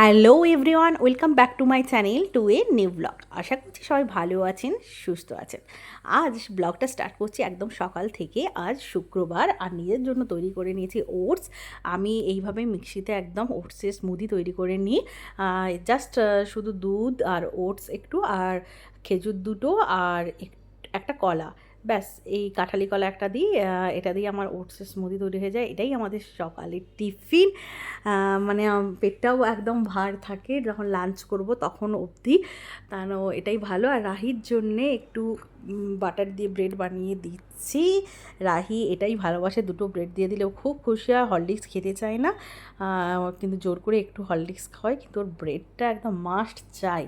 Hello everyone, welcome back to my channel to a new blog. আশা করছি সবাই ভালো আছেন, সুস্থ আছেন। আজ ব্লগটা স্টার্ট করছি একদম সকাল থেকে, আজ শুক্রবার, আর নিজের জন্য তৈরি করে নিয়েছি ওটস। আমি এইভাবে মিক্সিতে একদম ওটসের স্মুদি তৈরি করে নিই। জাস্ট শুধু দুধ আর ওটস একটু, আর খেজুর দুটো, আর এক- একটা কলা। ব্যাস, এই কাঁঠালি কলা একটা দিই এটা দিয়ে আমার ওটসের স্মুদি তৈরি হয়ে যায়। এটাই আমাদের সকালের টিফিন। মানে পেটটাও একদম ভার থাকে। যখন লাঞ্চ করব তখন অবধি। কারণ এটাই ভালো। আর রাহির জন্যে একটু বাটার দিয়ে ব্রেড বানিয়ে দিচ্ছি। রাহি এটাই ভালোবাসে। দুটো ব্রেড দিয়ে দিলেও খুব খুশি। হয় হরলিক্স খেতে চায় না। কিন্তু জোর করে একটু হরলিক্স খাওয়াই কিন্তু ওর ব্রেডটা একদম মাস্ট চাই।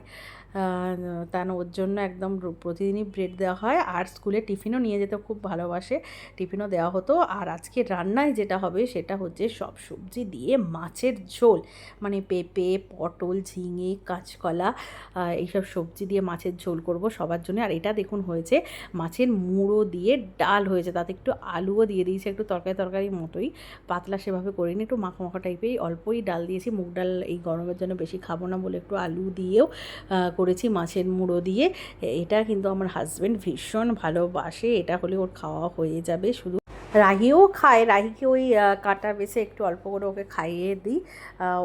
তার ওর জন্য একদম প্রতিদিনই ব্রেড দেওয়া হয়। আর স্কুলে টিফিনও নিয়ে যেতে খুব ভালোবাসে। টিফিনও দেওয়া হতো। আর আজকে রান্নায় যেটা হবে সেটা হচ্ছে সব সবজি দিয়ে মাছের ঝোল। মানে পেঁপে, পটল, ঝিঙে, কাঁচকলা এইসব সবজি দিয়ে মাছের ঝোল করব সবার জন্য। আর এটা দেখুন হয়েছে মাছের মুড়ো দিয়ে ডাল হয়েছে। তাতে একটু আলুও দিয়ে দিয়েছি। একটু তরকারি তরকারির মতোই। পাতলা সেভাবে করিনি। একটু মাখা মাখা টাইপের অল্পই ডাল দিয়েছি। মুগ ডাল এই গরমের জন্য বেশি খাব না বলে একটু আলু দিয়েও করেছি মাছের মুড়ো দিয়ে। এটা কিন্তু আমার হাজব্যান্ড ভীষণ ভালোবাসে। এটা হলে ওর খাওয়া হয়ে যাবে শুধু রাহিও খায় রাহিকে ওই কাঁটা বেছে একটু অল্প করে ওকে খাইয়ে দিই।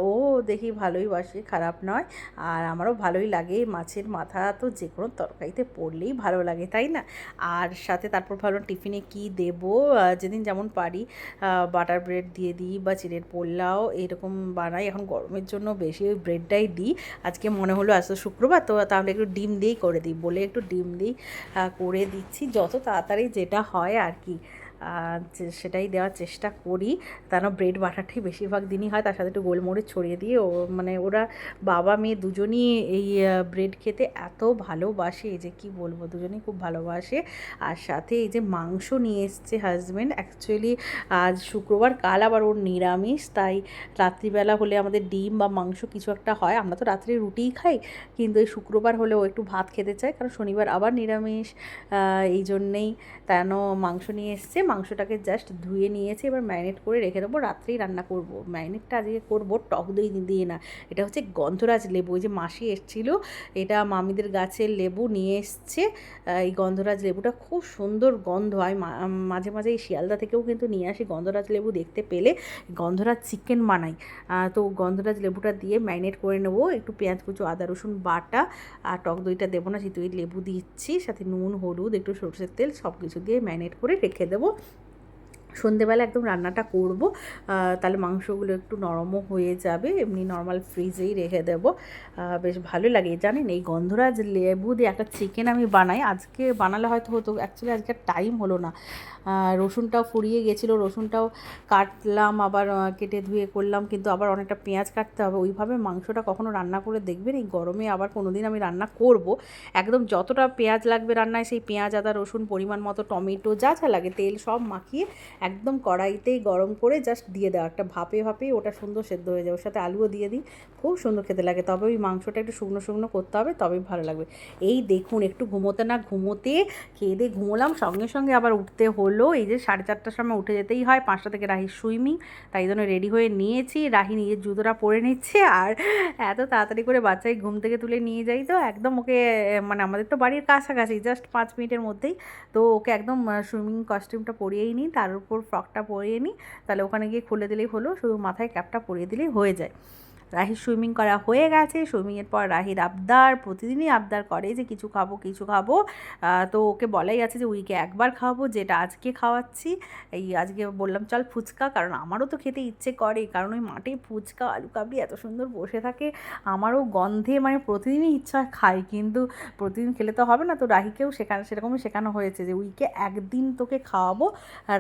ও দেখি ভালোই বাসে, খারাপ নয়। আর আমারও ভালোই লাগে, মাছের মাথা তো যে কোনো তরকারিতে পড়লেই ভালো লাগে, তাই না? আর সাথে তারপর ভাবলাম টিফিনে কি দেবো? যেদিন যেমন পারি বাটার ব্রেড দিয়ে দিই বা চিড়ের পোলাও, এরকম বানাই। এখন গরমের জন্য বেশি ওই ব্রেডটাই দিই। আজকে মনে হলো আজ তো শুক্রবার, তো তাহলে একটু ডিম দিয়েই করে দিই। বলে একটু ডিম দিই করে দিচ্ছি। যত তাড়াতাড়ি যেটা হয় আর কি। সেটাই দেওয়ার চেষ্টা করি। তার ব্রেড বাটারটাই বেশিরভাগ দিনই হয়, তার সাথে একটু গোলমরিচ ছড়িয়ে দিয়ে ও মানে ওরা বাবা, মেয়ে দুজনই এই ব্রেড খেতে এত ভালোবাসে যে কি বলব, দুজনেই খুব ভালোবাসে। আর সাথে এই যে মাংস নিয়ে এসছে হাজব্যান্ড অ্যাকচুয়ালি আজ শুক্রবার, কাল আবার ওর নিরামিষ, তাই রাত্রিবেলা হলে আমাদের ডিম বা মাংস কিছু একটা হয়। আমরা তো রাত্রে রুটিই খাই, কিন্তু এই শুক্রবার হলে ও একটু ভাত খেতে চায়, কারণ শনিবার আবার নিরামিষ এই জন্যেই তেন মাংস নিয়ে এসছে। মাংসটাকে জাস্ট ধুয়ে নিয়েছে, এবার ম্যারিনেট করে রেখে দেবো। রাত্রেই রান্না করব। ম্যারিনেটটা আজকে করব, টক দই দিয়ে না। এটা হচ্ছে গন্ধরাজ লেবু, ওই যে মাসি এসেছিল, এটা মামিদের গাছের লেবু নিয়ে এসছে। এই গন্ধরাজ লেবুটা খুব সুন্দর গন্ধ। হয় মাঝে মাঝে এই শিয়ালদা থেকেও কিন্তু নিয়ে আসি গন্ধরাজ লেবু দেখতে পেলে। গন্ধরাজ চিকেন বানাই। তো গন্ধরাজ লেবুটা দিয়ে ম্যারিনেট করে নেব। একটু পেঁয়াজ, কুচো, আদা, রসুন, বাটা আর টক দইটা দেবো না যেহেতু ওই লেবু দিচ্ছি। সাথে নুন, হলুদ, একটু সরষের তেল সব কিছু দিয়ে ম্যারিনেট করে রেখে দেবো। সন্ধেবেলা একদম রান্নাটা করব তাহলে মাংসগুলো একটু নরমও হয়ে যাবে, এমনি নর্মাল ফ্রিজেই রেখে দেবো। বেশ ভালো লাগে। জানেন, এই গন্ধরাজ লেবু দিয়ে একটা চিকেন আমি বানাই। আজকে বানালে হয়তো হতো অ্যাকচুয়ালি আজকে টাইম হলো না। রসুনটাও ফুরিয়ে গেছিল, রসুনটাও কাটলাম, আবার কেটে ধুয়ে করলাম, কিন্তু আবার অনেকটা পেঁয়াজ কাটতে হবে। ওইভাবে মাংসটা কখনো রান্না করে দেখবেন, এই গরমে আবার কোনো দিন আমি রান্না করব। একদম যতটা পেঁয়াজ লাগবে রান্নায়, সেই পেঁয়াজ, আদা, রসুন, পরিমাণ মতো, টমেটো, যা যা লাগে, তেল সব মাখিয়ে একদম কড়াইতেই গরম করে জাস্ট দিয়ে দেওয়া। একটা ভাপে ভাপেই ওটা সুন্দর সেদ্ধ হয়ে যাবে। ওর সাথে আলুও দিয়ে দিই। খুব সুন্দর খেতে লাগে। তবে ওই মাংসটা একটু শুকনো শুকনো করতে হবে, তবেই ভালো লাগবে। এই দেখুন, একটু ঘুমোতে না ঘুমোতে খেয়ে দিয়ে ঘুমোলাম। সঙ্গে সঙ্গে আবার উঠতে হলো। এই যে সাড়ে চারটার সময় উঠে যেতেই হয়। পাঁচটা থেকে রাহির সুইমিং তাই জন্য রেডি হয়ে নিয়েছি। রাহি নিজের জুতোটা পরে নিচ্ছে আর এত তাড়াতাড়ি করে বাচ্চাকে ঘুম থেকে তুলে নিয়ে যাই তো। একদম ওকে মানে আমাদের তো বাড়ির কাছাকাছি জাস্ট পাঁচ মিনিটের মধ্যেই। তো ওকে একদম সুইমিং কস্টিউমটা পরিয়েই নিই। তার উপর ফ্রকটা পরিয়ে নিই। তাহলে ওখানে গিয়ে খুলে দিলেই হলো, শুধু মাথায় ক্যাপটা পরিয়ে দিলেই হয়ে যায়। রাহির সুইমিং করা হয়ে গেছে। সুইমিংয়ের পর রাহির আবদার, প্রতিদিনই আবদার করে যে কিছু খাব কিছু খাব। তো ওকে বলাই আছে যে উইকে একবার খাওয়াবো যেটা আজকে খাওয়াচ্ছি। এই আজকে বললাম, চল ফুচকা। কারণ আমারও তো খেতে ইচ্ছে করে। কারণ ওই মাঠে ফুচকা, আলু কাবলি এত সুন্দর বসে থাকে, আমারও গন্ধে মানে প্রতিদিনই ইচ্ছা খাই। কিন্তু প্রতিদিন খেলে তো হবে না। তো রাহিকেও শেখানো সেরকমই শেখানো হয়েছে যে উইকে একদিন তোকে খাওয়াবো।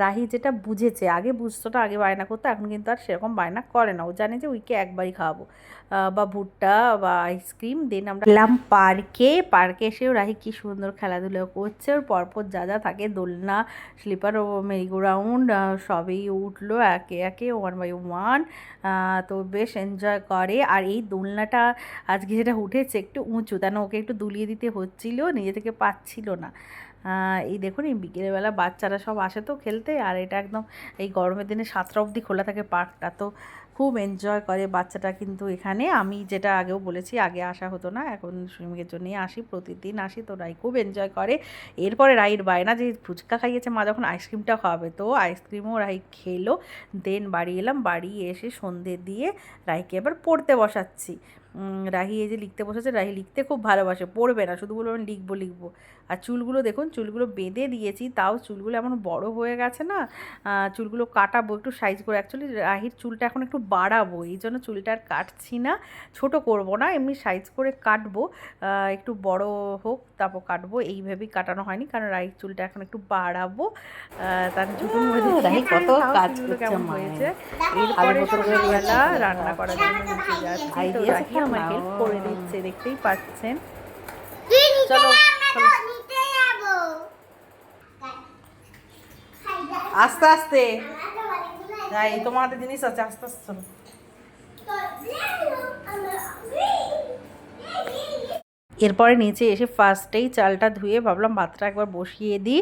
রাহি যেটা বুঝেছে, আগে বুঝতো না আগে বায়না করতো, এখন কিন্তু আর সেরকম বায়না করে না। ও জানে যে উইকে একবারই খাওয়াবো। আহ, বা ভুট্টা বা আইসক্রিম দেন আমরা গেলাম পার্কে পার্কে এসেও রাহি কী সুন্দর খেলাধুলো করছে। ওর পরপর যা যা থাকে দোলনা স্লিপার ও মেরিগোরাউন্ড সবই উঠল একে একে ওয়ান বাই ওয়ান তো বেশ এনজয় করে। আর এই দোলনাটা আজকে যেটা উঠেছে একটু উঁচু তাই না ওকে একটু দুলিয়ে দিতে হচ্ছিল নিজে থেকে পাচ্ছিল না। এই দেখুন এই বিকেলবেলা বাচ্চারা সব আসে তো খেলতে আর এটা একদম এই গরমের দিনে সাতটা অবধি খোলা থাকে পার্কটা তো খুব এনজয় করে বাচ্চাটা কিন্তু এখানে। আমি যেটা আগেও বলেছি, আগে আসা হতো না, এখন সুইমিংয়ের জন্যই আসি, প্রতিদিন আসি, তো রাই খুব এনজয় করে। এরপরে রাইর বায়না, যে ফুচকা খাইয়েছে মা যখন আইসক্রিমটা খাওয়াবে তো আইসক্রিমও রাই খেলো দেন বাড়ি এলাম, বাড়ি এসে সন্ধে দিয়ে রাইকে এবার পড়তে বসাচ্ছি। রাহি এই যে লিখতে বসেছে রাহি লিখতে খুব ভালোবাসে পড়বে না শুধু বলবে আমি লিখব লিখব। আর চুলগুলো দেখুন চুলগুলো বেঁধে দিয়েছি তাও চুলগুলো এমন বড় হয়ে গেছে না চুলগুলো কাটাবো একটু সাইজ করে। অ্যাকচুয়ালি রাহির চুলটা এখন একটু বাড়াবো এই জন্য চুলটা আর কাটছি না ছোট করব না এমনি সাইজ করে কাটবো একটু বড় হোক তারপর কাটবো এইভাবেই কাটানো হয়নি কারণ রাহির চুলটা এখন একটু বাড়াবো তার মধ্যে কত কাজ কেমন হয়েছে এরপরে। রান্না করার জন্য যাচ্ছি রাহি আমার হেল্প করে দিচ্ছে দেখতেই পাচ্ছেন। চলো আস্তে আস্তে। তোমার হাতে জিনিস আছে আস্তে আস্তে চলো। এরপরে নিচে এসে ফার্স্টেই চালটা ধুয়ে ভাবলাম ভাতটা একবার বসিয়ে দিই।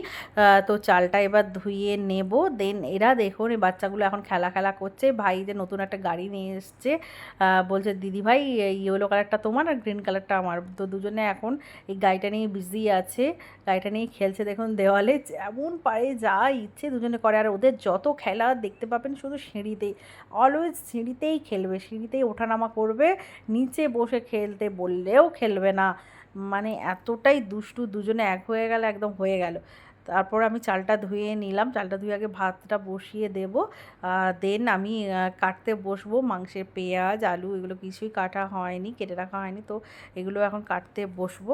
তো চালটা এবার ধুয়ে নেব। দেন এরা দেখুন, এই বাচ্চাগুলো এখন খেলা খেলা করছে। ভাই যে নতুন একটা গাড়ি নিয়ে এসছে বলছে, দিদি ভাই ইয়েলো কালারটা তোমার আর গ্রিন কালারটা আমার? তো দুজনে এখন এই গাড়িটা নিয়ে বিজি আছে। গাড়িটা নিয়ে খেলছে দেখুন দেওয়ালে। যেমন পারে যা ইচ্ছে দুজনে করে। আর ওদের যত খেলা দেখতে পাবেন শুধু সিঁড়িতেই। অলওয়েজ সিঁড়িতেই খেলবে, সিঁড়িতেই ওঠানামা করবে। নিচে বসে খেলতে বললেও খেলবে না। মানে এতটাই দুষ্টু, দুজনে এক হয়ে গেল, একদম হয়ে গেল। তারপর আমি চালটা ধুয়ে নিলাম। চালটা ধুয়ে আগে ভাতটা বসিয়ে দেব। দেন আমি কাটতে বসবো। মাংসের পেঁয়াজ, আলু, এগুলো কিছুই কাটা হয়নি, কেটে রাখা হয়নি। তো এগুলো এখন কাটতে বসবো।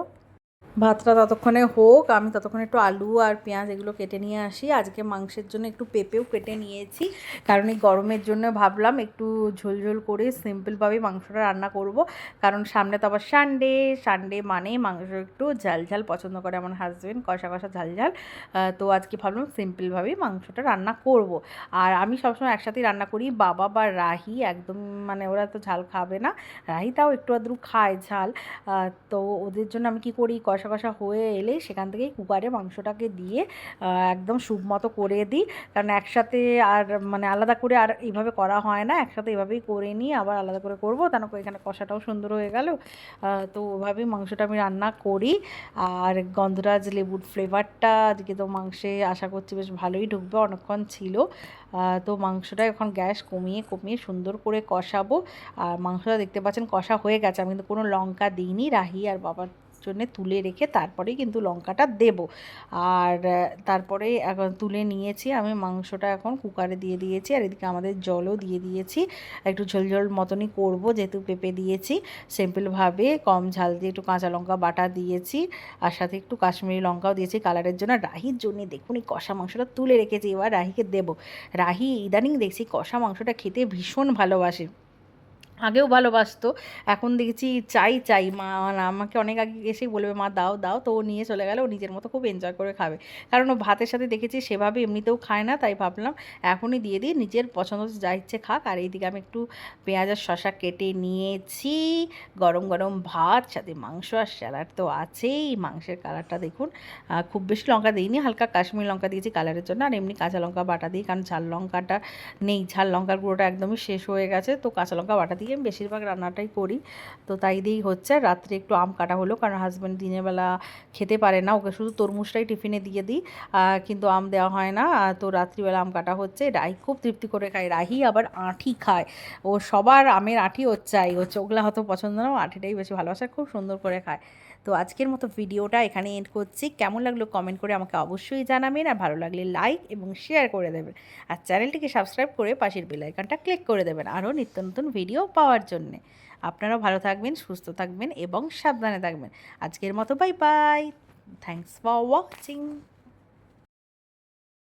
ভাতটা ততক্ষণে হোক, আমি ততক্ষণে একটু আলু আর পেঁয়াজ এগুলো কেটে নিয়ে আসি। আজকে মাংসের জন্য একটু পেঁপেও কেটে নিয়েছি। কারণ এই গরমের জন্য ভাবলাম একটু ঝোলঝোল করে সিম্পলভাবে মাংসটা রান্না করব। কারণ সামনে তো আবার সানডে সানডে মানে মাংস একটু ঝাল ঝাল পছন্দ করে আমার হাজব্যান্ড কষা কষা ঝাল ঝাল। তো আজকে ভাবলাম সিম্পলভাবেই মাংসটা রান্না করব। আর আমি সবসময় একসাথেই রান্না করি। বাবা বা রাহি একদম মানে ওরা তো ঝাল খাবে না। রাহি তাও একটু আধটু খায় ঝাল। তো ওদের জন্য আমি কি করি? কষা কষা হয়ে এলে সেখান থেকেই কুকারে মাংসটাকে দিয়ে একদম স্যুপ মতো করে দিই। কারণ একসাথে আর মানে আলাদা করে আর এইভাবে করা হয় না। একসাথে এভাবেই করে নিই আবার আলাদা করে করব। করে এখানে কষাটাও সুন্দর হয়ে গেল। তো ওভাবেই মাংসটা আমি রান্না করি। আর গন্ধরাজ লেবুর ফ্লেভারটা আজকে তো মাংসে আশা করছি বেশ ভালোই ঢুকবে। অনেকক্ষণ ছিল। তো মাংসটা এখন গ্যাস কমিয়ে কমিয়ে সুন্দর করে কষাবো। আর মাংসটা দেখতে পাচ্ছেন কষা হয়ে গেছে। আমি কিন্তু কোনো লঙ্কা দিইনি। রাহি আর বাবার জন্য তুলে রেখে তারপরেই কিন্তু লঙ্কাটা দেব। আর তারপরে এখন তুলে নিয়েছি। আমি মাংসটা এখন কুকারে দিয়ে দিয়েছি আর এদিকে আমাদের জলও দিয়ে দিয়েছি। একটু ঝোল ঝোল মতনই করব যেহেতু পেঁপে দিয়েছি। সিম্পলভাবে কম ঝাল দিয়ে একটু কাঁচা লঙ্কা বাটা দিয়েছি আর সাথে একটু কাশ্মীরি লঙ্কাও দিয়েছি। কালারের জন্য রাহির জন্য দেখুন এই কষা মাংসটা তুলে রেখেছি। এবার রাহিকে দেবো। রাহি ইদানিং দেখছি কষা মাংসটা খেতে ভীষণ ভালোবাসে। আগেও ভালোবাসতো, এখন দেখছি চাই চাই। মা মানে আমাকে অনেক আগে এসেই বলবে, মা, দাও দাও। তো ও নিয়ে চলে গেলে, ও নিজের মতো খুব এনজয় করে খাবে। কারণ ও ভাতের সাথে দেখেছি সেভাবে এমনিতেও খায় না, তাই ভাবলাম এখনই দিয়ে দিই, নিজের পছন্দ যা ইচ্ছে খাক। আর এইদিকে আমি একটু পেঁয়াজ আর শশা কেটে নিয়েছি, গরম গরম ভাত, সাথে মাংস আর স্যালাড তো আছেই। মাংসের কালারটা দেখুন খুব বেশি লঙ্কা দিইনি, হালকা কাশ্মীর লঙ্কা দিয়েছি কালারের জন্য। আর এমনি কাঁচা লঙ্কা বাটা দিই, কারণ ঝাল লঙ্কাটা নেই, ঝাল লঙ্কার গুঁড়োটা একদমই শেষ হয়ে গেছে, তো কাঁচা লঙ্কা বাটা দিয়ে আমি বেশিরভাগ রান্নাটাই করি। তো তাই দিয়েই হচ্ছে। রাত্রে একটু আম কাটা হলো, কারণ হাজব্যান্ড দিনের বেলা খেতে পারে না। ওকে শুধু তরমুজটাই টিফিনে দিয়ে দিই কিন্তু আম দেওয়া হয় না। তো রাত্রিবেলা আম কাটা হচ্ছে। রাই খুব তৃপ্তি করে খায়। রাহি আবার আঁঠি খায়। ও সবার আমের আঁঠি ওর চাই। ও চোখলা হয়তো পছন্দ না। ও আঁঠিটাই বেশি ভালোবাসে। খুব সুন্দর করে খায়। তো আজকের মতো ভিডিওটা এখানে এন্ড করছি। কেমন লাগল কমেন্ট করে আমাকে অবশ্যই জানাবেন আর ভালো লাগলে লাইক এবং শেয়ার করে দেবেন। আর চ্যানেলটিকে সাবস্ক্রাইব করে পাশের বেলাইকানটা ক্লিক করে দেবেন আরও নিত্য নতুন ভিডিও পাওয়ার জন্যে। আপনারাও ভালো থাকবেন, সুস্থ থাকবেন এবং সাবধানে থাকবেন। আজকের মতো bye bye thanks for watching